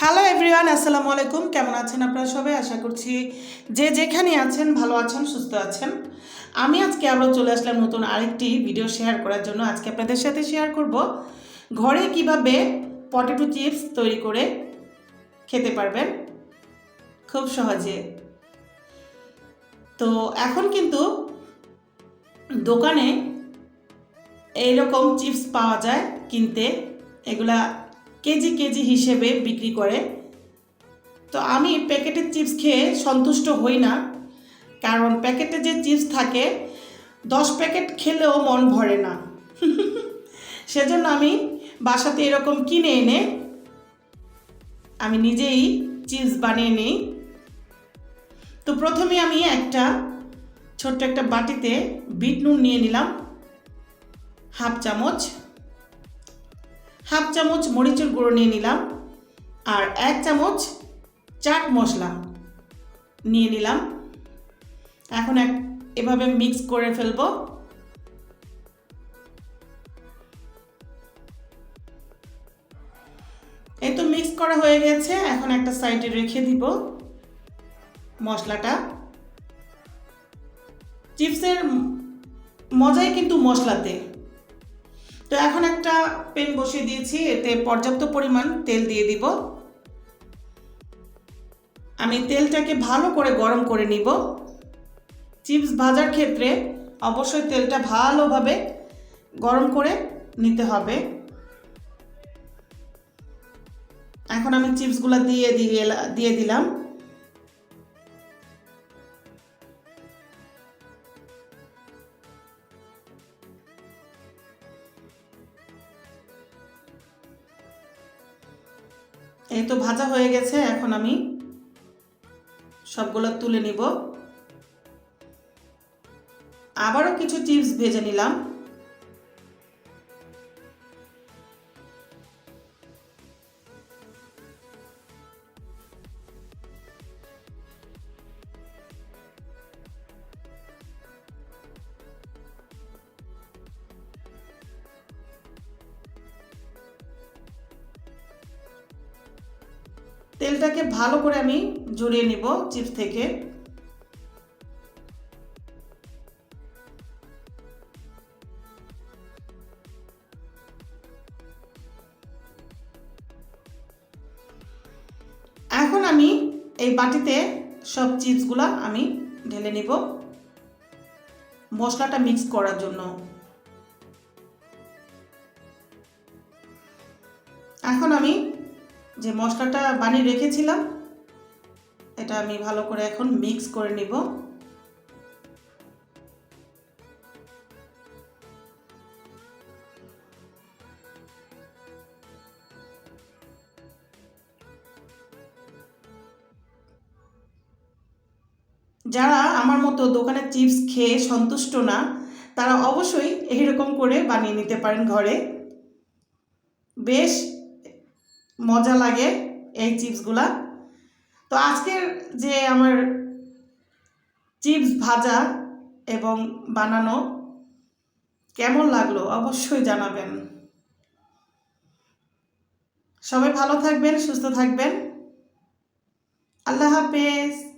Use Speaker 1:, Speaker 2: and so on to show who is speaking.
Speaker 1: Hello everyone আসসালামু আলাইকুম। কেমন আছেন আপনারা সবাই? আশা করছি যে যেখানে আছেন, ভালো আছেন, সুস্থ আছেন। আমি আজকে আবার চলে আসলাম নতুন আরেকটি ভিডিও শেয়ার করার জন্য। আজকে আপনাদের সাথে শেয়ার করব ঘরে কীভাবে পটেটো চিপস তৈরি করে খেতে পারবেন। খুব সহজে। তো এখন কিন্তু দোকানে এইরকম চিপস পাওয়া যায় কিনতে। এগুলা কেজি কেজি হিসেবে বিক্রি করে। তো আমি প্যাকেটের চিপস খেয়ে সন্তুষ্ট হই না, কারণ প্যাকেটে যে চিপস থাকে, দশ প্যাকেট খেলেও মন ভরে না। সেজন্য আমি বাসাতে এরকম কিনে এনে আমি নিজেই চিপস বানিয়ে নিই। তো প্রথমে আমি একটা ছোট্ট একটা বাটিতে বিট নুন নিয়ে নিলাম, হাফ চামচ। হাফ চামচ মরিচের গুঁড়ো নিয়ে নিলাম আর এক চামচ চাট মশলা নিয়ে নিলাম। এখন এক এভাবে মিক্স করে ফেলব। এই তো মিক্স করা হয়ে গেছে। এখন একটা সাইডে রেখে দিব মশলাটা। চিপসের মজাই কিন্তু মশলাতে। তো এখন একটা পেন বসিয়ে দিয়েছি, এতে পর্যাপ্ত পরিমাণ তেল দিয়ে দিব। আমি তেলটাকে ভালো করে গরম করে নিব। চিপস ভাজার ক্ষেত্রে অবশ্যই তেলটা ভালোভাবে গরম করে নিতে হবে। এখন আমি চিপসগুলো দিয়ে দিয়ে দিয়ে দিলাম। এই তো ভাজা হয়ে গেছে, এখন আমি সবগুলো তুলে নিব। আবারও কিছু চিপস ভেজে নিলাম। তেলটাকে ভালো করে আমি জড়িয়ে নিব চিপস থেকে। এখন আমি এই বাটিতে সব চিপসগুলো আমি ঢেলে নিব। মশলাটা মিক্স করার জন্য। এখন আমি যে মশলাটা বানিয়ে রেখেছিলাম, এটা আমি ভালো করে এখন মিক্স করে নিব। যারা আমার মতো দোকানের চিপস খেয়ে সন্তুষ্ট না, তারা অবশ্যই এইরকম করে বানিয়ে নিতে পারেন ঘরে। বেশ মজা লাগে এই চিপসগুলা। তো আজকের যে আমার চিপস ভাজা এবং বানানো, কেমন লাগল অবশ্যই জানাবেন। সবাই ভালো থাকবেন, সুস্থ থাকবেন। আল্লাহ হাফেজ।